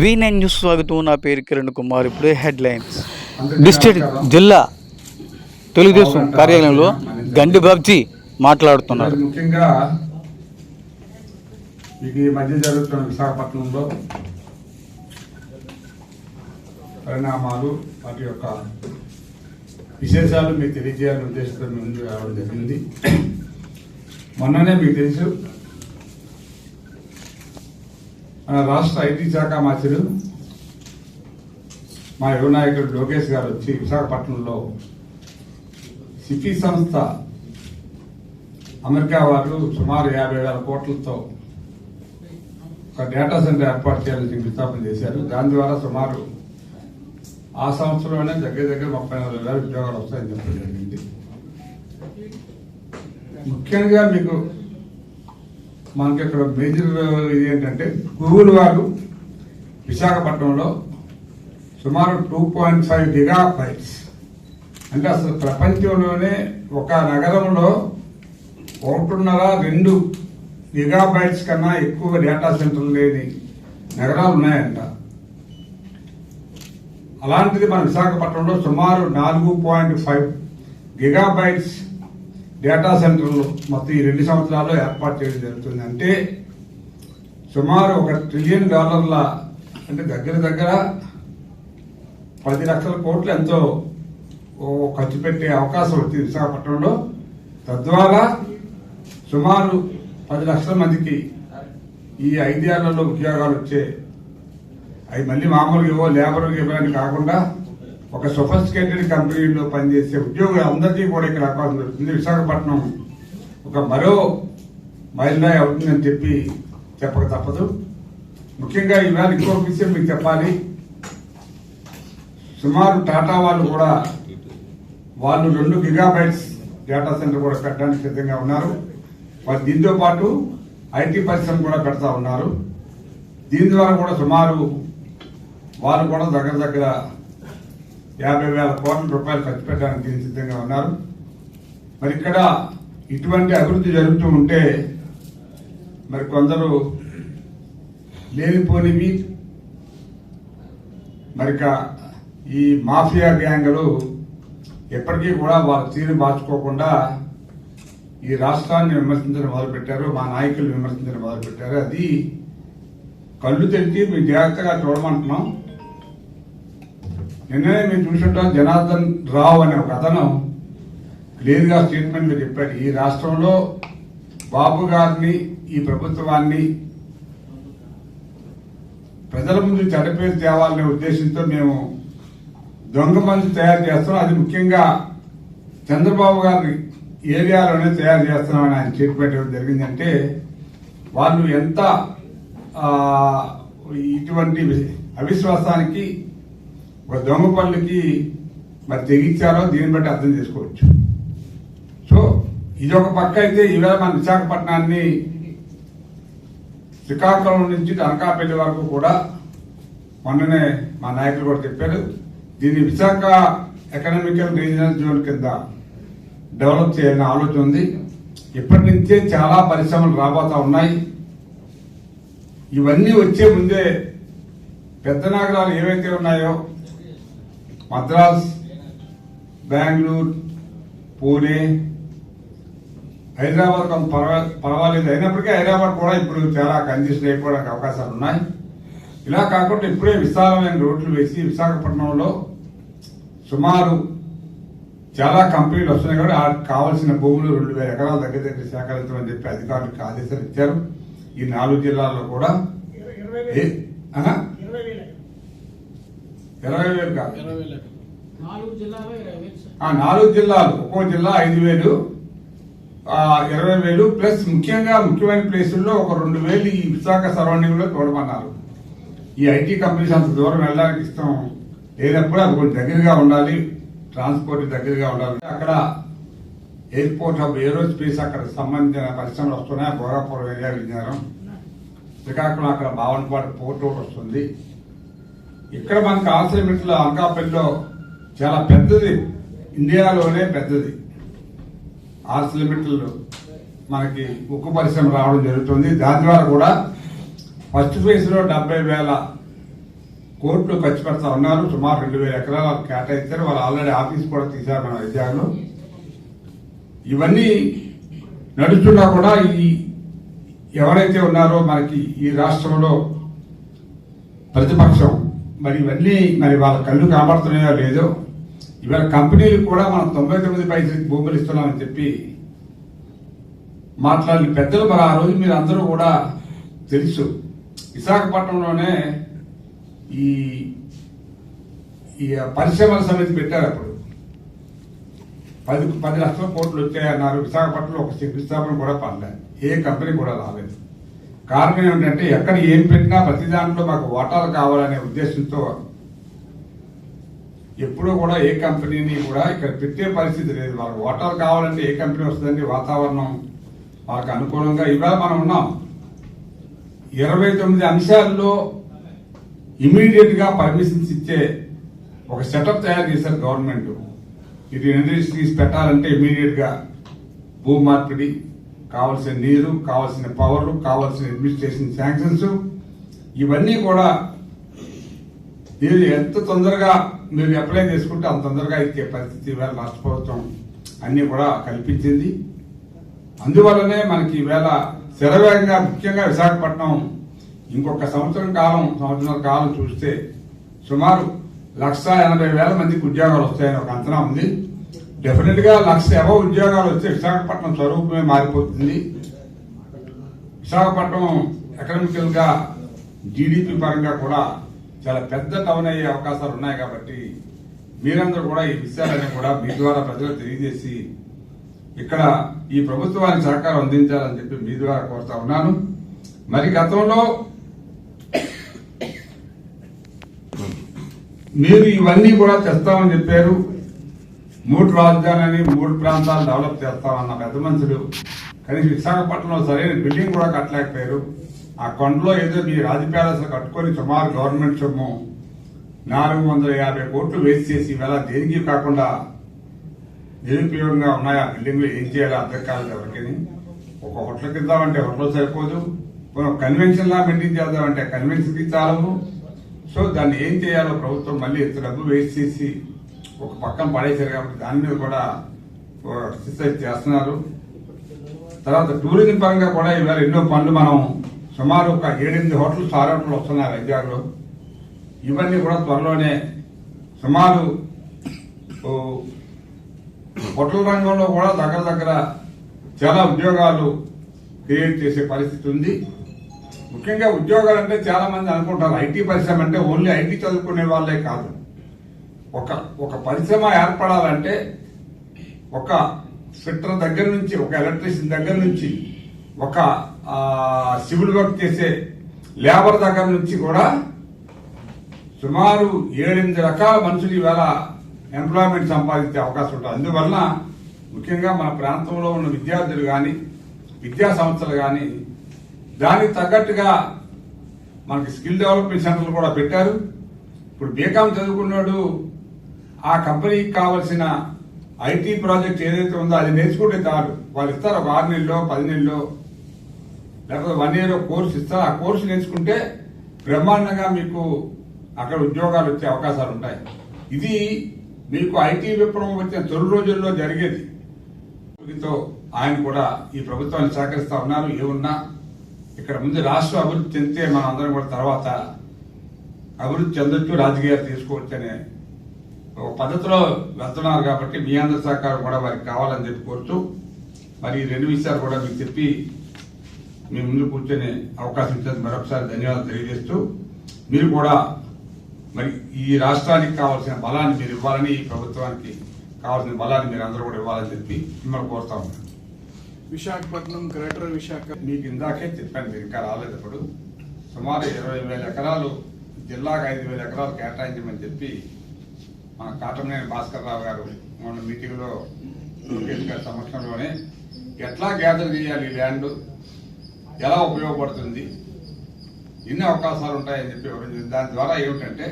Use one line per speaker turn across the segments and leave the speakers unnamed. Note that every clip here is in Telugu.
వి నైన్ న్యూస్ స్వాగతం. నా పేరు కిరణ్ కుమార్. ఇప్పుడే హెడ్ లైన్స్ డిస్ట్రిక్ట్ జిల్లా తెలుగుదేశం కార్యాలయంలో గండి బాబ్జీ మాట్లాడుతున్నారు.
ముఖ్యంగా ఈ మధ్య జరుగుతున్న విశాఖపట్నంలో పరిణామాలు వాటి యొక్క విశేషాలు మీకు తెలియజేయాలని ఉద్దేశంతో ముందు రావడం జరిగింది. మొన్ననే మీకు తెలుసు మన రాష్ట్ర ఐటీ శాఖ మంత్రులు మా యువ నాయకుడు లోకేష్ గారు వచ్చి విశాఖపట్నంలో సిటీ సంస్థ అమెరికా వారు సుమారు యాభై వేల కోట్లతో ఒక డేటా సెంటర్ ఏర్పాటు చేయాలని శంకుస్థాపన చేశారు. దాని ద్వారా సుమారు ఆ సంవత్సరంలోనే దగ్గర దగ్గర ముప్పై నాలుగు వేల ఉద్యోగాలు వస్తాయని చెప్పడం జరిగింది. ముఖ్యంగా మీకు మనకి ఇక్కడ మేజర్ ఇది ఏంటంటే గూగుల్ వారు విశాఖపట్నంలో సుమారు two point five giga bytes అంటే అసలు ప్రపంచంలోనే ఒక నగరంలో ఒకటిన్నర రెండు గిగాబైట్స్ కన్నా ఎక్కువ డేటా సెంటర్లు లేని నగరాలు ఉన్నాయంట. అలాంటిది మన విశాఖపట్నంలో సుమారు నాలుగు పాయింట్ ఫైవ్ గిగాబైట్స్ డేటా సెంటర్లు మొత్తం ఈ రెండు సంవత్సరాల్లో ఏర్పాటు చేయడం జరుగుతుంది. అంటే సుమారు ఒక ట్రిలియన్ డాలర్ల అంటే దగ్గర దగ్గర పది లక్షల కోట్లు ఎంతో ఖర్చు పెట్టే అవకాశం వచ్చింది విశాఖపట్నంలో. తద్వారా సుమారు పది లక్షల మందికి ఈ ఐదేళ్ళలో ఉద్యోగాలు వచ్చే అవి మళ్ళీ మామూలుగా ఇవ్వ లేబర్ ఇవ్వడానికి కాకుండా ఒక సొఫిస్టికేటెడ్ కంపెనీలో పనిచేసే ఉద్యోగులు అందరికీ కూడా ఇక్కడ అవకాశం దొరుకుతుంది. విశాఖపట్నం ఒక మరో మైలురాయి అవుతుందని చెప్పి చెప్పక తప్పదు. ముఖ్యంగా ఇవాళ ఇంకో విషయం మీకు చెప్పాలి. సుమారు టాటా వాళ్ళు కూడా వాళ్ళు రెండు గిగాబైట్స్ డేటా సెంటర్ కూడా పెట్టడానికి సిద్ధంగా ఉన్నారు. వారు దీంతో పాటు ఐటీ పరిశ్రమ కూడా పెడతా ఉన్నారు. దీని ద్వారా కూడా సుమారు వాళ్ళు కూడా దగ్గర దగ్గర యాభై వేల కోట్ల రూపాయలు ఖర్చు పెట్టడానికి సిద్ధంగా ఉన్నారు. మరి ఇక్కడ ఇటువంటి అభివృద్ధి జరుగుతూ ఉంటే మరి కొందరు లేనిపోనివి. మరి ఇక ఈ మాఫియా గ్యాంగులు ఎప్పటికీ కూడా వాళ్ళ తీరు మార్చుకోకుండా ఈ రాష్ట్రాన్ని విమర్శించడం మొదలుపెట్టారు మా నాయకులు విమర్శించడం మొదలుపెట్టారు. అది కళ్ళు తెరిచి మీ జాగ్రత్తగా చూడమంటున్నాం. నిన్ననే మీరు చూసుంటాం జనార్దన్ రావు అనే ఒక అతను క్లియర్గా స్టేట్మెంట్ చెప్పాడు. ఈ రాష్ట్రంలో బాబు గారిని ఈ ప్రభుత్వాన్ని ప్రజల ముందు చెడపేరు తేవాలనే ఉద్దేశంతో మేము దొంగ మందు తయారు చేస్తున్నాం. అది ముఖ్యంగా చంద్రబాబు గారి ఏరియాలోనే తయారు చేస్తున్నామని ఆయన చేతి జరిగిందంటే వాళ్ళు ఎంత ఇటువంటి అవిశ్వాసానికి ఒక దొంగ పనులకి మరి తెగించారో దీన్ని బట్టి అర్థం చేసుకోవచ్చు. సో ఇది ఒక పక్క అయితే ఈవేళ మన విశాఖపట్నాన్ని శ్రీకాకుళం నుంచి అనకాపల్లి వరకు కూడా మొన్ననే మా నాయకులు కూడా చెప్పారు దీన్ని విశాఖ ఎకనామికల్ రీజనల్ జోన్ కింద డెవలప్ చేయాలని ఆలోచన ఉంది. ఇప్పటి నుంచే చాలా పరిశ్రమలు రాబోతా ఉన్నాయి. ఇవన్నీ వచ్చే ముందే పెద్ద నగరాలు ఏవైతే ఉన్నాయో మద్రాస్ బెంగళూరు పూణే హైదరాబాద్ కొంత పర్వా- పర్వాలేదు. అయినప్పటికీ హైదరాబాద్ కూడా ఇప్పుడు చాలా కంజెషన్ అయిపోవడానికి అవకాశాలు ఉన్నాయి. ఇలా కాకుండా ఇప్పుడే విశాలమైన రోడ్లు వేసి విశాఖపట్నంలో సుమారు చాలా కంపెనీలు వస్తున్నాయి కాబట్టి కావాల్సిన భూములు రెండు వేల ఎకరాల దగ్గర దగ్గర సేకరించమని చెప్పి అధికారులకు ఆదేశాలు ఇచ్చారు. ఈ నాలుగు జిల్లాల్లో కూడా ఇరవై వేలు కాదు.
నాలుగు జిల్లాలో
ఒక్కో జిల్లా ఐదు వేలు ఇరవై వేలు ప్లస్ ముఖ్యంగా ముఖ్యమైన ప్లేసుల్లో ఒక రెండు వేలు ఈ విశాఖ సరౌండింగ్లో చూడమన్నారు ఈ ఐటీ కంపెనీస్ అంత దూరం వెళ్ళడానికి ఇష్టం లేనప్పుడు అది కొంచెం దగ్గరగా ఉండాలి. ట్రాన్స్పోర్ట్ దగ్గరగా ఉండాలి. అక్కడ ఎయిర్పోర్ట్ హబ్ ఏరోస్పేస్ అక్కడ సంబంధించిన పరిశ్రమలు వస్తున్నాయి. భోగాపురం ఏరియా విజయనగరం. శ్రీకాకుళం అక్కడ బావనపాడు పోర్ట్ ఒకటి వస్తుంది. ఇక్కడ మనకు ఆశ్రయ మిట్లు అనకాపల్లిలో చాలా పెద్దది. ఇండియాలోనే పెద్దది. ఆర్ట్స్ లిమిట్లు మనకి ఉక్కు పరిశ్రమ రావడం జరుగుతుంది. దాని ద్వారా కూడా ఫస్ట్ ఫేజ్లో డెబ్బై వేల కోట్లు ఖర్చు పెడతా ఉన్నారు. సుమారు రెండు వేల ఎకరాలు కేటాయించారు వాళ్ళు ఆల్రెడీ ఆఫీస్ కూడా తీశారు మన విద్యార్థులు. ఇవన్నీ నడుస్తున్నా కూడా ఈ ఎవరైతే ఉన్నారో మనకి ఈ రాష్ట్రంలో ప్రతిపక్షం మరి ఇవన్నీ మరి వాళ్ళ కళ్ళు కనబడుతున్నాయో లేదో ఇవాళ కంపెనీలు కూడా మనం తొంభై తొమ్మిది పైసలకి భూములు ఇస్తున్నామని చెప్పి మాట్లాడిన పెద్దలు మరి ఆ రోజు మీరు అందరూ కూడా తెలుసు. విశాఖపట్నంలోనే ఈ ఈ పరిశ్రమల సమితి పెట్టారు అప్పుడు. పది పది లక్షల కోట్లు వచ్చాయన్నారు. విశాఖపట్నంలో ఒక శంకుస్థాపన కూడా పడలేదు ఏ కంపెనీ కూడా రాలేదు. కారణం ఏమిటంటే ఎక్కడ ఏం పెట్టినా ప్రతి దాంట్లో మాకు వాటాలు కావాలనే ఉద్దేశంతో ఎప్పుడూ కూడా ఏ కంపెనీని కూడా ఇక్కడ పెట్టే పరిస్థితి లేదు. వాళ్ళకి వాటాలు కావాలంటే ఏ కంపెనీ వస్తుందండి వాతావరణం వాళ్ళకి అనుకూలంగా ఇవాళ మనం ఉన్నాం. ఇరవై తొమ్మిది అంశాల్లో ఇమీడియట్గా పర్మిషన్స్ ఇచ్చే ఒక సెటప్ తయారు చేశారు గవర్నమెంట్. ఇది ఇండస్ట్రీస్ పెట్టాలంటే ఇమీడియట్గా భూ మార్పిడి కావలసిన నీరు కావలసిన పవర్ కావలసిన అడ్మినిస్ట్రేషన్ శాంక్షన్స్ ఇవన్నీ కూడా మీరు ఎంత తొందరగా మీరు అప్లై చేసుకుంటే అంత తొందరగా ఇచ్చే పరిస్థితి ఇవాళ రాష్ట్ర ప్రభుత్వం అన్నీ కూడా కల్పించింది. అందువల్లనే మనకి ఈవేళ శరవేగంగా ముఖ్యంగా విశాఖపట్నం ఇంకొక సంవత్సరం కాలం సంవత్సరాల కాలం చూస్తే సుమారు లక్ష ఎనభై వేల మందికి ఉద్యోగాలు వస్తాయని ఒక అంచనా ఉంది. డెఫినెట్గా లక్ష ఎవో ఉద్యోగాలు వస్తే విశాఖపట్నం స్వరూపమే మారిపోతుంది. విశాఖపట్నం ఎకనామికల్గా జీడిపి పరంగా కూడా చాలా పెద్ద టౌన్ అయ్యే అవకాశాలు ఉన్నాయి కాబట్టి మీరందరూ కూడా ఈ విషయాలన్నీ కూడా మీ ద్వారా ప్రజలకు తెలియజేసి ఇక్కడ ఈ ప్రభుత్వానికి సహకారం అందించాలని చెప్పి మీ ద్వారా కోరుతా ఉన్నాను. మరి గతంలో మీరు ఇవన్నీ కూడా తెస్తామని చెప్పారు. మూడు రాజధానిని మూడు ప్రాంతాలు డెవలప్ చేస్తామన్న పెద్ద మనుషులు కానీ విశాఖపట్నంలో సరైన బిల్డింగ్ కూడా కట్టలేకపోయారు. ఆ కొండలో ఏదో మీ రాజ ప్యాలెస్ కట్టుకొని సుమారు గవర్నమెంట్ సొమ్ము నాలుగు వందల యాభై కోట్లు వేస్ట్ చేసి ఇవాళ దేనికి కాకుండా నిరుపయోగంగా ఉన్నాయి ఆ బిల్డింగ్లు ఏం చేయాలో అర్థం కాలేదు ఎవరికి ఒక హోటల్కి ఇద్దామంటే హోటల్ సరిపోదు. మనం కన్వెన్షన్ లా మెయింటైన్ చేద్దామంటే కన్వెన్షన్కి చాలము సో దాన్ని ఏం చేయాలో ప్రభుత్వం మళ్ళీ ఇంత డబ్బు వేస్ట్ చేసి ఒక పక్కన పడేశారు కాబట్టి దాని మీద కూడా ఎక్సర్సైజ్ చేస్తున్నారు. తర్వాత టూరిజం పరంగా కూడా ఇవాళ ఎన్నో పనులు మనం సుమారు ఒక ఏడెనిమిది హోటల్ ఆరు హోటల్ వస్తున్నాయి వైజాగ్లో. ఇవన్నీ కూడా త్వరలోనే సుమారు హోటల్ రంగంలో కూడా దగ్గర దగ్గర చాలా ఉద్యోగాలు క్రియేట్ చేసే పరిస్థితి ఉంది. ముఖ్యంగా ఉద్యోగాలు అంటే చాలా మంది అనుకుంటారు ఐటీ పరిశ్రమ అంటే ఓన్లీ ఐటీ చదువుకునే వాళ్ళే కాదు. ఒక ఒక పరిశ్రమ ఏర్పడాలంటే ఒక ఫిట్టర్ దగ్గర నుంచి ఒక ఎలక్ట్రీషియన్ దగ్గర నుంచి ఒక సివిల్ వర్క్ చేసే లేబర్ దగ్గర నుంచి కూడా సుమారు ఏడెనిమిది రకాల మనుషులు ఈవేళ ఎంప్లాయ్మెంట్ సంపాదించే అవకాశం ఉంటుంది. అందువలన ముఖ్యంగా మన ప్రాంతంలో ఉన్న విద్యార్థులు కానీ విద్యా సంస్థలు కానీ దానికి తగ్గట్టుగా మనకి స్కిల్ డెవలప్మెంట్ సెంటర్లు కూడా పెట్టారు. ఇప్పుడు బీకామ్ చదువుకున్నాడు ఆ కంపెనీకి కావలసిన ఐటీ ప్రాజెక్ట్ ఏదైతే ఉందో అది నేర్చుకుంటే చాలు. వాళ్ళు ఇస్తారు ఒక ఆరు నెలలో పది నెలలో లేకపోతే వన్ ఇయర్ కోర్స్ ఇస్తారు. ఆ కోర్సు నేర్చుకుంటే బ్రహ్మాండంగా మీకు అక్కడ ఉద్యోగాలు వచ్చే అవకాశాలు ఉంటాయి. ఇది మీకు ఐటీ విప్లవం వచ్చిన తొలి రోజుల్లో జరిగేది. దీంతో ఆయన కూడా ఈ ప్రభుత్వాన్ని సహకరిస్తా ఉన్నారు. ఏమున్నా ఇక్కడ ముందు రాష్ట్ర అభివృద్ధి చెందితే మన అందరం కూడా తర్వాత అభివృద్ధి చెందొచ్చు రాజకీయాలు తీసుకోవచ్చు అనే ఒక పద్ధతిలో వెళ్తున్నారు కాబట్టి మీ అందరి సహకారం కూడా వారికి కావాలని చెప్పి కోరుతూ మరి ఈ రెండు విషయాలు కూడా మీకు చెప్పి మీ ముందు కూర్చొని అవకాశం ఇచ్చేందుకు మరొకసారి ధన్యవాదాలు తెలియజేస్తూ మీరు కూడా మరి ఈ రాష్ట్రానికి కావాల్సిన బలాన్ని మీరు ఇవ్వాలని ఈ ప్రభుత్వానికి కావాల్సిన బలాన్ని మీరు అందరూ కూడా ఇవ్వాలని చెప్పి మిమ్మల్ని కోరుతా ఉన్నాను.
విశాఖపట్నం గ్రేటర్ విశాఖ.
మీకు ఇందాకే చెప్పాను మీరు ఇంకా రాలేదు ఇప్పుడు. సుమారు ఇరవై వేల ఎకరాలు జిల్లాకు ఐదు వేల ఎకరాలు కేటాయించమని చెప్పి మన కాటమనేని భాస్కర్ రావు గారు మొన్న మీటింగ్లో లోకేష్ గారి సమక్షంలోనే ఎట్లా గ్యాదర్ చేయాలి ఈ ల్యాండ్? ఎలా ఉపయోగపడుతుంది? ఎన్ని అవకాశాలు ఉంటాయని చెప్పి వివరించింది దాని ద్వారా ఏమిటంటే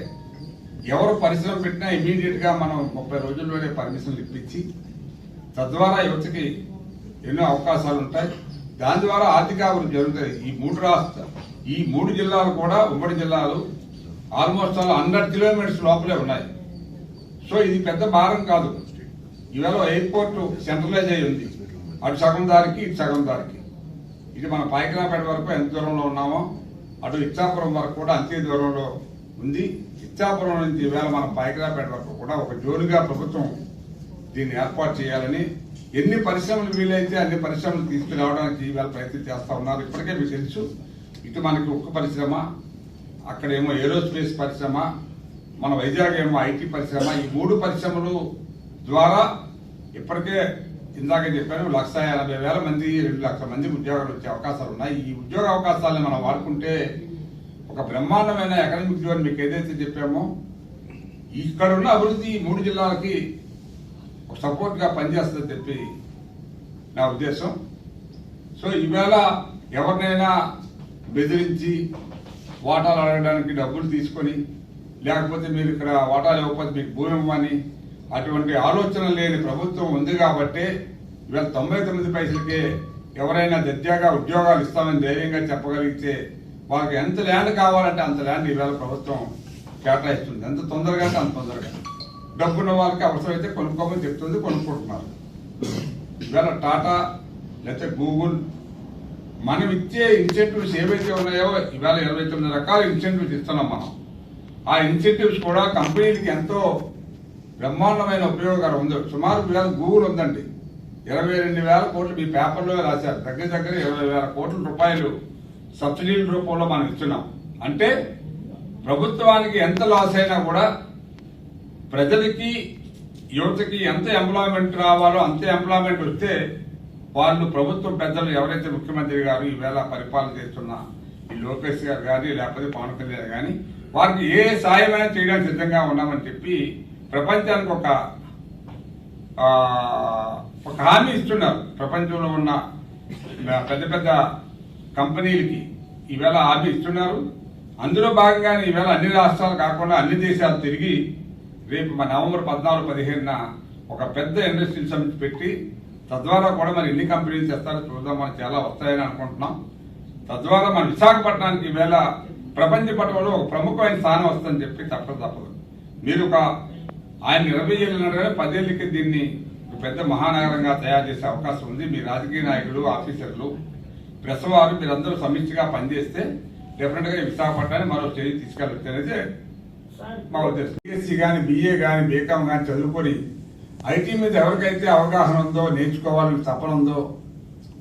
ఎవరు పరిశ్రమ పెట్టినా ఇమీడియట్గా మనం ముప్పై రోజుల్లోనే పర్మిషన్లు ఇప్పించి తద్వారా యువతకి ఎన్నో అవకాశాలు ఉంటాయి. దాని ద్వారా ఆర్థికాభివృద్ధి జరుగుతుంది. ఈ మూడు రాష్ట్ర ఈ మూడు జిల్లాలు కూడా ఉమ్మడి జిల్లాలు ఆల్మోస్ట్ ఆల్ హండ్రెడ్ కిలోమీటర్స్ లోపలే ఉన్నాయి. సో ఇది పెద్ద భారం కాదు. ఈవేళ ఎయిర్పోర్ట్ సెంట్రలైజ్ అయి ఉంది. అటు సగం దారికి ఇటు సగం దారికి. ఇది మన పాయకరాపేట వరకు ఎంత దూరంలో ఉన్నామో అటు ఇచ్చాపురం వరకు కూడా అంతే దూరంలో ఉంది. ఇచ్చాపురం నుంచి ఈవేళ మన పాయకరాపేట వరకు కూడా ఒక జోరుగా ప్రభుత్వం దీన్ని ఏర్పాటు చేయాలని ఎన్ని పరిశ్రమలు వీలైతే అన్ని పరిశ్రమలు తీసుకురావడానికి ఈవేళ ప్రయత్నం చేస్తూ ఉన్నారు. ఇప్పటికే మీకు తెలుసు ఇటు మనకి ఉక్కు పరిశ్రమ అక్కడేమో ఏరోస్పేస్ పరిశ్రమ మన వైజాగ్ ఏమో ఐటీ పరిశ్రమ ఈ మూడు పరిశ్రమలు ద్వారా ఇప్పటికే ఇందాక చెప్పాను లక్ష ఎనభై వేల మంది రెండు లక్షల మంది ఉద్యోగాలు వచ్చే అవకాశాలు ఉన్నాయి. ఈ ఉద్యోగ అవకాశాలను మనం వాడుకుంటే ఒక బ్రహ్మాండమైన ఎకనామిక్ జోన్ మీకు ఏదైతే చెప్పామో ఇక్కడ ఉన్న అభివృద్ధి మూడు జిల్లాలకి ఒక సపోర్ట్గా పనిచేస్తుందని చెప్పి నా ఉద్దేశం. సో ఈవేళ ఎవరినైనా బెదిరించి వాటాలు అడగడానికి డబ్బులు తీసుకొని లేకపోతే మీరు ఇక్కడ వాటాలు ఇవ్వకపోతే మీకు భూమి ఇవ్వమని అటువంటి ఆలోచన లేని ప్రభుత్వం ఉంది కాబట్టి ఇవాళ తొంభై తొమ్మిది పైసలకే ఎవరైనా దర్జాగా ఉద్యోగాలు ఇస్తామని ధైర్యంగా చెప్పగలిగితే వాళ్ళకి ఎంత ల్యాండ్ కావాలంటే అంత ల్యాండ్ ఈవేళ ప్రభుత్వం కేటాయిస్తుంది. ఎంత తొందరగా అంటే అంత తొందరగా. డబ్బున్న వాళ్ళకి అవసరమైతే కొనుక్కోమని చెప్తుంది కొనుక్కుంటున్నారు. ఇవాళ టాటా లేకపోతే గూగుల్ మనం ఇచ్చే ఇన్సెంటివ్స్ ఏవైతే ఉన్నాయో ఇవాళ ఇరవై తొమ్మిది రకాల ఇన్సెంటివ్స్ ఇస్తున్నాం మనం. ఆ ఇన్సెంటివ్స్ కూడా కంపెనీలకి ఎంతో బ్రహ్మాండమైన ఉపయోగకరం ఉంది. సుమారు గూగుల్ ఉందండి. ఇరవై రెండు వేల కోట్లు మీ పేపర్లో రాశారు. దగ్గర దగ్గర ఇరవై వేల కోట్ల రూపాయలు సబ్సిడీల రూపంలో మనం ఇస్తున్నాం. అంటే ప్రభుత్వానికి ఎంత లాస్ అయినా కూడా ప్రజలకి యువతకి ఎంత ఎంప్లాయ్మెంట్ రావాలో అంత ఎంప్లాయ్మెంట్ వస్తే వాళ్ళు ప్రభుత్వం పెద్దలు ఎవరైతే ముఖ్యమంత్రి గారు ఈవేళ పరిపాలన చేస్తున్న ఈ లోకేష్ గారు కానీ లేకపోతే పవన్ కళ్యాణ్ కానీ వారికి ఏ సాయమైనా చేయడానికి సిద్ధంగా ఉన్నామని చెప్పి ప్రపంచానికి ఒక ఒక హామీ ఇస్తున్నారు. ప్రపంచంలో ఉన్న పెద్ద పెద్ద కంపెనీలకి ఈవేళ హామీ ఇస్తున్నారు. అందులో భాగంగానే ఈవేళ అన్ని రాష్ట్రాలు కాకుండా అన్ని దేశాలు తిరిగి రేపు మన నవంబర్ పద్నాలుగు పదిహేనున ఒక పెద్ద ఇండస్ట్రియల్ సమిట్ పెట్టి తద్వారా కూడా మరి ఎన్ని కంపెనీలు చేస్తారో చూద్దాం. మనకి చాలా వస్తాయని అనుకుంటున్నాం. తద్వారా మన విశాఖపట్నానికి ఈవేళ ప్రపంచ పటంలో ఒక ప్రముఖమైన స్థానం వస్తుందని చెప్పి తప్పదు తప్పదు. మీరు ఒక ఆయన ఇరవై ఏళ్ళున్నట్టుగా పదేళ్ళకి దీన్ని పెద్ద మహానగరంగా తయారు చేసే అవకాశం ఉంది. మీ రాజకీయ నాయకులు ఆఫీసర్లు ప్రెస్ వారు మీరందరూ సమిష్టిగా పనిచేస్తే డెఫినెట్గా ఈ విశాఖపట్నాన్ని మరో స్టేజ్ తీసుకెళ్ళచ్చు అనేది
సార్.
మా ఉద్దేశం. బీఎస్సీ కానీ బీఏ కానీ బీకామ్ కానీ చదువుకొని ఐటీ మీద ఎవరికైతే అవగాహన ఉందో నేర్చుకోవాలని తపన ఉందో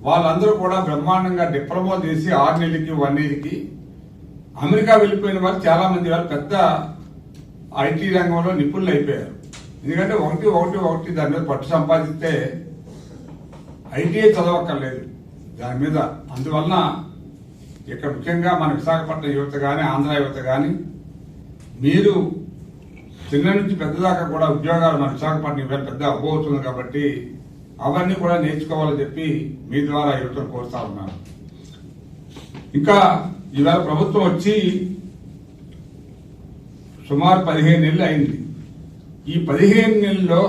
వాళ్ళందరూ కూడా బ్రహ్మాండంగా డిప్లొమా చేసి ఆరు నెలలకి వన్ ఇయర్కి అమెరికా వెళ్ళిపోయిన వాళ్ళు చాలా మంది వాళ్ళు పెద్ద ఐటీ రంగంలో నిపుణులు అయిపోయారు. ఎందుకంటే ఒకటి ఒకటి ఒకటి దాని మీద పట్టు సంపాదిస్తే ఐటీఐ చదవక్కర్లేదు దాని మీద. అందువలన ఇక్కడ ముఖ్యంగా మన విశాఖపట్నం యువత కానీ ఆంధ్ర యువత కానీ మీరు చిన్న నుంచి పెద్దదాకా కూడా ఉద్యోగాలు మన విశాఖపట్నం ఇవాళ పెద్ద అవ్వవుతుంది కాబట్టి అవన్నీ కూడా నేర్చుకోవాలని చెప్పి మీ ద్వారా యువతను కోరుతా ఉన్నాను. ఇంకా ఇవాళ ప్రభుత్వం వచ్చి సుమారు పదిహేను నెలలు అయింది. ఈ పదిహేను నెలల్లో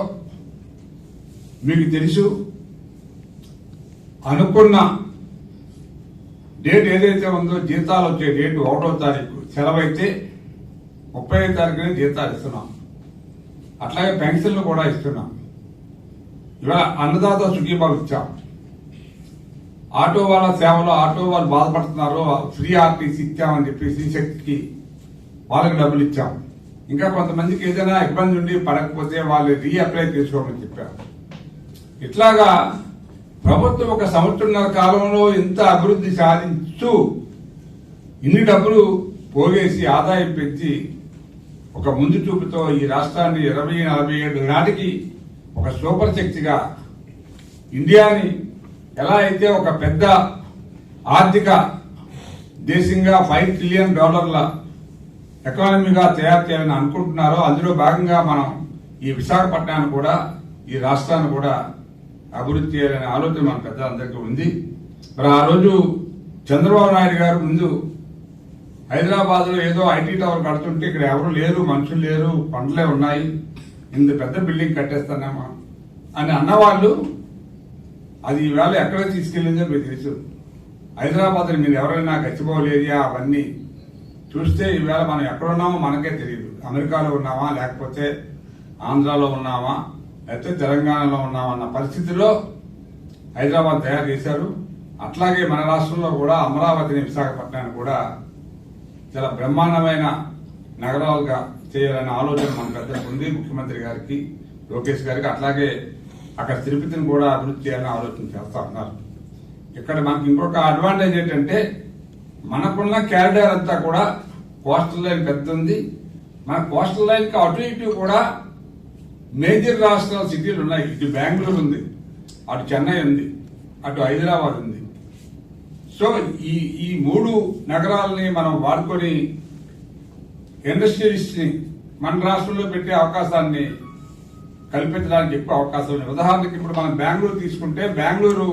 మీకు తెలుసు అనుకున్న డేట్ ఏదైతే ఉందో జీతాలు వచ్చే డేట్ ఒకటో తారీఖు సెలవు అయితే ముప్పై ఐదు తారీఖునే జీతాలు ఇస్తున్నాం. అట్లాగే పెన్షన్లు కూడా ఇస్తున్నాం. ఇవాళ అన్నదాత సుఖీబాబు ఇచ్చాం. ఆటో వాళ్ళ సేవలో ఆటో వాళ్ళు బాధపడుతున్నారు ఫ్రీ ఆర్టీసీ ఇచ్చామని చెప్పి శక్తికి వాళ్ళకి డబ్బులు ఇచ్చాం. ఇంకా కొంతమందికి ఏదైనా ఇబ్బంది ఉండి పడకపోతే వాళ్ళు రీఅప్లై చేసుకోమని చెప్పారు. ఇట్లాగా ప్రభుత్వం ఒక సంవత్సరంన్నర కాలంలో ఇంత అభివృద్ధి సాధించు ఇన్ని డబ్బులు పోగేసి ఆదాయం పెంచి ఒక ముందు చూపుతో ఈ రాష్ట్రాన్ని ఇరవై నలభై ఏడు నాటికి ఒక సూపర్ శక్తిగా ఇండియాని ఎలా అయితే ఒక పెద్ద ఆర్థిక దేశంగా ఫైవ్ ట్రిలియన్ డాలర్ల ఎకానమీగా తయారు చేయాలని అనుకుంటున్నారో అందులో భాగంగా మనం ఈ విశాఖపట్నాన్ని కూడా ఈ రాష్ట్రాన్ని కూడా అభివృద్ధి చేయాలనే ఆలోచన మన పెద్దలందరికీ ఉంది. మరి ఆ రోజు చంద్రబాబు నాయుడు గారు ముందు హైదరాబాద్లో ఏదో ఐటీ టవర్ కడుతుంటే ఇక్కడ ఎవరు లేరు మనుషులు లేరు పండ్లే ఉన్నాయి ఇంత పెద్ద బిల్డింగ్ కట్టేస్తానేమా అని అన్నవాళ్ళు అది ఈవేళ ఎక్కడ తీసుకెళ్ళిందో మీకు తెలుసు. హైదరాబాద్ మీరు ఎవరైనా గచ్చిబౌలి అవన్నీ చూస్తే ఈవేళ మనం ఎక్కడున్నామో మనకే తెలియదు. అమెరికాలో ఉన్నామా లేకపోతే ఆంధ్రాలో ఉన్నామా లేకపోతే తెలంగాణలో ఉన్నామా అన్న పరిస్థితిలో హైదరాబాద్ తయారు చేశారు. అట్లాగే మన రాష్ట్రంలో కూడా అమరావతిని విశాఖపట్నాన్ని కూడా చాలా బ్రహ్మాండమైన నగరాలుగా చేయాలనే ఆలోచన మన పెద్దలకు ఉంది ముఖ్యమంత్రి గారికి లోకేష్ గారికి. అట్లాగే అక్కడ తిరుపతిని కూడా అభివృద్ధి చేయాలని ఆలోచన చేస్తా ఉన్నారు. ఇక్కడ మనకి ఇంకొక అడ్వాంటేజ్ ఏంటంటే మనకున్న క్యారిడార్ అంతా కూడా కోస్టల్ లైన్ పెద్ద ఉంది మన కోస్టల్ లైన్కి అటు ఇటు కూడా మేజర్ రాష్ట్రాల సిటీలు ఉన్నాయి. ఇటు బెంగళూరు ఉంది అటు చెన్నై ఉంది అటు హైదరాబాద్ ఉంది. సో ఈ ఈ మూడు నగరాలని మనం వాడుకొని ఇండస్ట్రియలిస్ట్ని మన రాష్ట్రంలో పెట్టే అవకాశాన్ని కల్పించడానికి ఎక్కువ అవకాశం ఉంది. ఉదాహరణకి ఇప్పుడు మనం బెంగళూరు తీసుకుంటే బెంగళూరు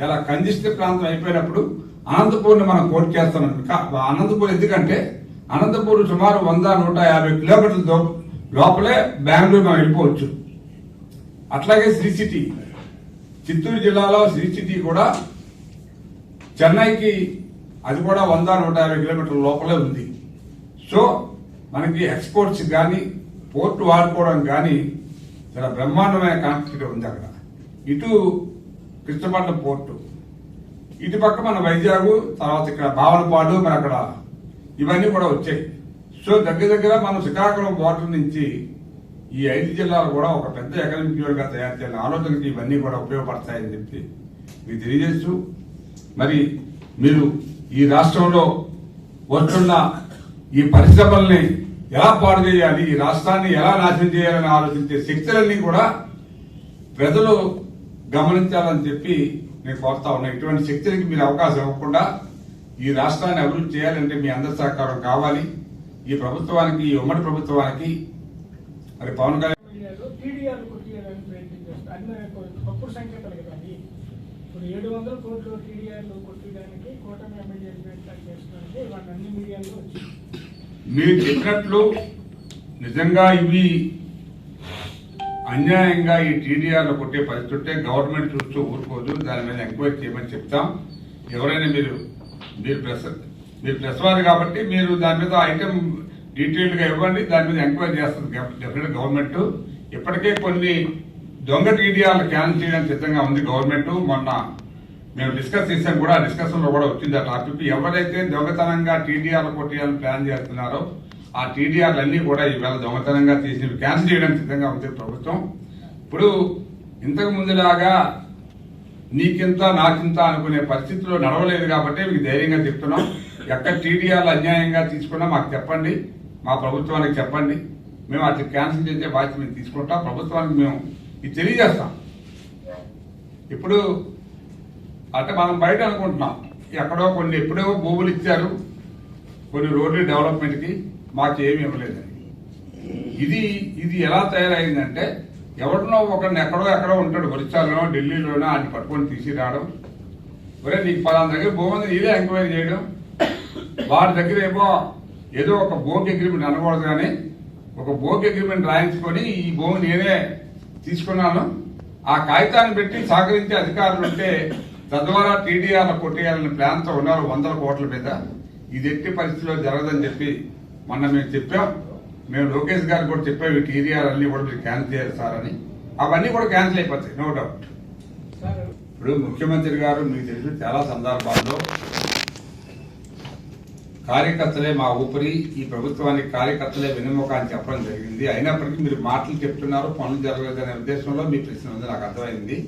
చాలా కంజెస్ట్ ప్రాంతం అయిపోయినప్పుడు అనంతపూర్ని మనం కోట్ చేస్తున్నాం అనంతపూర్ ఎందుకంటే అనంతపూర్ సుమారు వంద నూట యాభై కిలోమీటర్ల లోపలే బెంగళూరు మనం వెళ్ళిపోవచ్చు. అట్లాగే శ్రీ సిటీ చిత్తూరు జిల్లాలో శ్రీ సిటీ కూడా చెన్నైకి అది కూడా వంద నూట యాభై కిలోమీటర్ల లోపలే ఉంది. సో మనకి ఎక్స్పోర్ట్స్ కానీ పోర్ట్ వాడుకోవడం కానీ చాలా బ్రహ్మాండమైన కనెక్టివిటీ ఉంది అక్కడ. ఇటు కృష్ణపట్నం పోర్టు. ఇటు పక్క మన వైజాగ్ తర్వాత ఇక్కడ బావనపాడు మరి అక్కడ ఇవన్నీ కూడా వచ్చాయి. సో దగ్గర దగ్గర మనం శ్రీకాకుళం బోర్డర్ నుంచి ఈ ఐదు జిల్లాలు కూడా ఒక పెద్ద ఎకనామిక్గా తయారు చేయాలి. ఆలోచనకి ఇవన్నీ కూడా ఉపయోగపడతాయని చెప్పి మీకు తెలియజేస్తూ మరి మీరు ఈ రాష్ట్రంలో వస్తున్న ఈ పరిశ్రమల్ని ఎలా పాడు చేయాలి ఈ రాష్ట్రాన్ని ఎలా నాశనం చేయాలని ఆలోచించే శక్తులన్నీ కూడా ప్రజలు గమనించాలని చెప్పి నేను కోరుతా ఉన్నా. ఇటువంటి శక్తులకి మీరు అవకాశం ఇవ్వకుండా ఈ రాష్ట్రాన్ని అభివృద్ధి చేయాలంటే మీ అందరి సహకారం కావాలి. ఈ ప్రభుత్వానికి ఈ ఉమ్మడి ప్రభుత్వానికి మరి పవన్ కళ్యాణ్
మీడియాలో టీడీఆర్ కొట్టియాలని ప్రయత్నం ఇప్పుడు ఏడు వందల కోట్లు టీడీఆర్లు కొట్టడానికి కూటమి ఎమ్మెల్యేలు ప్రయత్నం చేస్తున్నారంటే ఇవాళ అన్ని మీడియాలో వచ్చింది.
మీరు చెప్పినట్లు నిజంగా ఇవి అన్యాయంగా ఈ టీడీఆర్లు కొట్టే పరిస్థితి ఉంటే గవర్నమెంట్ చూస్తూ ఊరుకోదు దాని మీద ఎంక్వైరీ చేయమని చెప్తాం. ఎవరైనా మీరు మీరు ప్రెస్ మీరు ప్రెస్ వారు కాబట్టి మీరు దాని మీద ఐటమ్ డీటెయిల్గా ఇవ్వండి దాని మీద ఎంక్వైరీ చేస్తుంది. Definite government. ఇప్పటికే కొన్ని దొంగ టీడీఆర్లు క్యాన్సిల్ చేయడానికి సిద్ధంగా ఉంది గవర్నమెంట్. మొన్న మేము డిస్కస్ చేసాం కూడా డిస్కషన్లో కూడా వచ్చింది ఆ టాపిక్ ఎవరైతే దొంగతనంగా టీడీఆర్ కొట్టేయాలని ప్లాన్ చేస్తున్నారో ఆ టీడీఆర్లు అన్ని కూడా ఈవేళ దొంగతనంగా తీసి క్యాన్సిల్ చేయడానికి సిద్ధంగా ఉంది ప్రభుత్వం. ఇప్పుడు ఇంతకు ముందులాగా నీకింత నాకింత అనుకునే పరిస్థితిలో నడవలేదు కాబట్టి మీకు ధైర్యంగా చెప్తున్నాం. ఎక్కడ టీడీఆర్లు అన్యాయంగా తీసుకున్నా మాకు చెప్పండి. మా ప్రభుత్వానికి చెప్పండి. మేము అట్లా క్యాన్సిల్ చేసే బాధ్యత మేము తీసుకుంటాం. ప్రభుత్వానికి మేము ఇది తెలియజేస్తాం. ఇప్పుడు అంటే మనం బయట అనుకుంటున్నాం. ఎక్కడో కొన్ని ఎప్పుడో భూములు ఇచ్చారు. కొన్ని రోడ్లు డెవలప్మెంట్కి మాకు ఏమి ఇవ్వలేదని ఇది ఇది ఎలా తయారైందంటే ఎవరినో ఒకరిని ఎక్కడో ఎక్కడో ఉంటాడు. ఒరిస్సాలోనో ఢిల్లీలోనో ఆయన పట్టుకొని తీసిరావడం. ఒరే నీకు పలానా దగ్గర భూమి ఇదే ఎంక్వైరీ చేయడం. వాడి దగ్గర ఏమో ఏదో ఒక బోక్ అగ్రిమెంట్ అనకూడదు కానీ ఒక బోక్ అగ్రిమెంట్ రాయించుకొని ఈ భూమి నేనే తీసుకున్నాను. ఆ కాగితాన్ని పెట్టి సహకరించే అధికారులు ఉంటే తద్వారా టీడీఆర్లు కొట్టేయాలని ప్లాన్తో ఉన్నారు వందల కోట్ల మీద. ఇది ఎట్టి పరిస్థితిలో జరగదని చెప్పి మొన్న మేము చెప్పాం. మేము లోకేష్ గారు కూడా చెప్పాం ఈ టీడీఆర్ అన్ని కూడా మీరు క్యాన్సిల్ చేయాలి సార్ అని. అవన్నీ కూడా క్యాన్సిల్ అయిపోతాయి నో డౌట్. ఇప్పుడు ముఖ్యమంత్రి గారు మీకు తెలుసు చాలా సందర్భాల్లో కార్యకర్తలే మా ఊపిరి ఈ ప్రభుత్వానికి కార్యకర్తలే వెన్నెముక అని చెప్పడం జరిగింది. అయినప్పటికీ మీరు మాటలు చెప్తున్నారు పనులు జరగలేదనే ఉద్దేశంలో మీ ప్రశ్న ఉంది నాకు అర్థమైంది.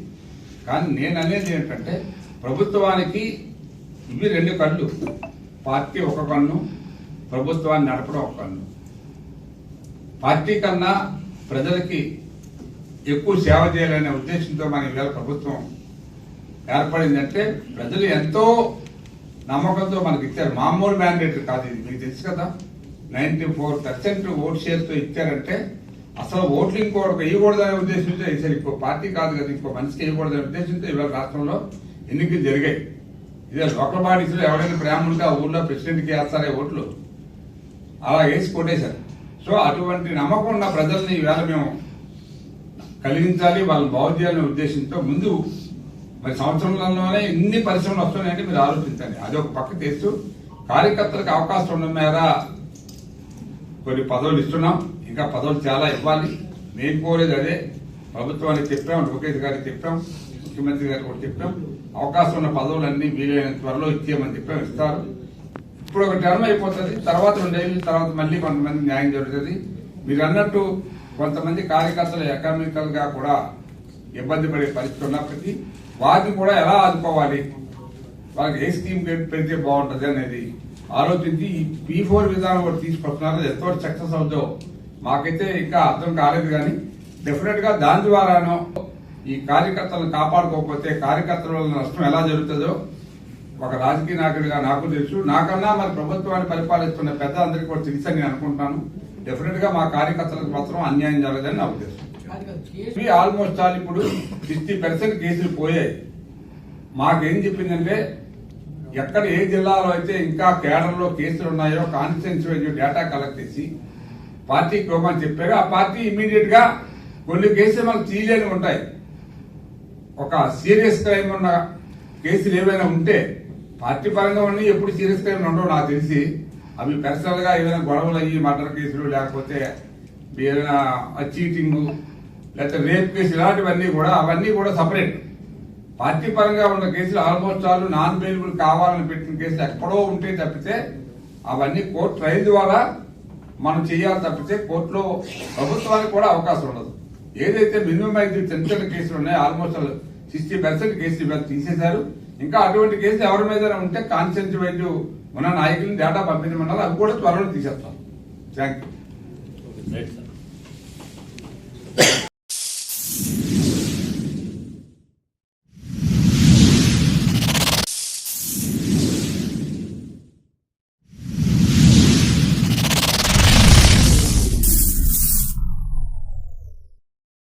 కానీ నేను అనేది ఏంటంటే ప్రభుత్వానికి ఇవి రెండు కళ్ళు. పార్టీ ఒక కన్ను ప్రభుత్వాన్ని నడపడం ఒక కన్ను. పార్టీ కన్నా ప్రజలకి ఎక్కువ సేవ చేయాలనే ఉద్దేశంతో మన ఇవాళ ప్రభుత్వం ఏర్పడిందంటే ప్రజలు ఎంతో నమ్మకంతో మనకి ఇచ్చారు. మామూలు మ్యాండేట్ కాదు ఇది. మీకు తెలుసు కదా? నైంటీ ఫోర్ పర్సెంట్ ఓట్ షేర్తో ఇచ్చారంటే అసలు ఓట్లు ఇంకోటి వేయకూడదనే ఉద్దేశంతో వేసారు ఇంకో పార్టీ కాదు కదా ఇంకో మనిషికి వేయకూడదనే ఉద్దేశంతో ఇవాళ రాష్ట్రంలో ఎన్నికలు జరిగాయి. ఇదే లోకల్ బాడీస్ ఎవరైనా ప్రేమ ఉంటే ఆ ఊర్లో ప్రెసిడెంట్కి వేస్తారే ఓట్లు? అలా వేసి కొట్టేశారు. సో అటువంటి నమ్మకం ఉన్న ప్రజల్ని ఈవేళ మేము కలిగించాలి వాళ్ళని బాగు చేయాలనే ఉద్దేశంతో ముందు మరి సంవత్సరంలోనే ఇన్ని పరిశ్రమలు వస్తున్నాయంటే మీరు ఆలోచించండి. అది ఒక పక్క తెస్తూ కార్యకర్తలకు అవకాశం ఉన్న మేర కొన్ని పదవులు ఇస్తున్నాం. ఇంకా పదవులు చాలా ఇవ్వాలి. నేను కోరేది అదే. ప్రభుత్వానికి చెప్పాం లోకేష్ గారికి చెప్పాం ముఖ్యమంత్రి గారికి కూడా చెప్పాం. అవకాశం ఉన్న పదవులన్నీ వీలైన త్వరలో ఇచ్చేయమని చెప్పాం ఇస్తారు. ఇప్పుడు ఒక టర్మ్ అయిపోతుంది. తర్వాత రెండేళ్ళ తర్వాత మళ్ళీ కొంతమంది న్యాయం జరుగుతుంది. మీరు అన్నట్టు కొంతమంది కార్యకర్తలు ఎకనామికల్గా కూడా ఇబ్బంది పడే పరిస్థితి ఉన్నప్పటికీ వారిని కూడా ఎలా ఆదుకోవాలి? వాళ్ళకి ఏ స్కీమ్ పెడితే బాగుంటుంది అనేది ఆలోచించి ఈ పీ ఫోర్ విధానం ఒకటి తీసుకొస్తున్నారు ఎంతవరకు సక్సెస్ అవుతుందో మాకైతే ఇంకా అర్థం కాలేదు కానీ డెఫినెట్గా దాని ద్వారానో ఈ కార్యకర్తలను కాపాడుకోకపోతే కార్యకర్తల వల్ల నష్టం ఎలా జరుగుతుందో ఒక రాజకీయ నాయకుడిగా నాకు తెలుసు. నాకన్నా మరి ప్రభుత్వాన్ని పరిపాలిస్తున్న పెద్దలందరికీ కూడా తెలుసని నేను అనుకుంటాను డెఫినెట్గా మా కార్యకర్తలకు మాత్రం అన్యాయం జరగదని నా ఉద్దేశం ఆల్మోస్ట్ ఆల్ ఇప్పుడు సిక్స్టీ పర్సెంట్ కేసులు పోయాయి. మాకేం చెప్పిందంటే ఎక్కడ ఏ జిల్లాలో అయితే ఇంకా కేడర్లో కేసులు ఉన్నాయో కాన్స్టిట్యున్సీ డేటా కలెక్ట్ చేసి పార్టీకి ఇవ్వమని చెప్పారు. ఆ పార్టీ ఇమీడియట్గా కొన్ని కేసులు మనకు తీయలేని ఉంటాయి. ఒక సీరియస్ క్రైమ్ ఉన్న కేసులు ఏవైనా ఉంటే పార్టీ పరంగా ఉన్నాయి ఎప్పుడు సీరియస్ క్రైమ్ ఉండవు నాకు తెలిసి. అవి పర్సనల్గా ఏదైనా గొడవలు అయ్యి మర్డర్ కేసులు లేకపోతే ఏదైనా చీటింగ్ లేకపోతే రేప్ కేసు ఇలాంటివన్నీ కూడా అవన్నీ కూడా సపరేట్ పార్టీ పరంగా ఉన్న కేసులు ఆల్మోస్ట్ ఆల్ నాన్ బెయిలబుల్ కావాలని పెట్టిన కేసులు ఎక్కడో ఉంటే తప్పితే అవన్నీ కోర్టు ట్రయల్ ద్వారా మనం చేయాలి తప్పితే కోర్టులో ప్రభుత్వానికి కూడా అవకాశం ఉండదు. ఏదైతే మినిమం అయితే చిన్న చిన్న కేసులు ఉన్నాయో ఆల్మోస్ట్ సిక్స్టీ పర్సెంట్ కేసులు ఇవాళ తీసేశారు. ఇంకా అటువంటి కేసులు ఎవరి మీద ఉంటే కాన్సెన్స్ వైద్యు ఉన్న నాయకులను డేటా పంపించమన్నారు. అవి కూడా త్వరలో తీసేస్తాం. Thank you.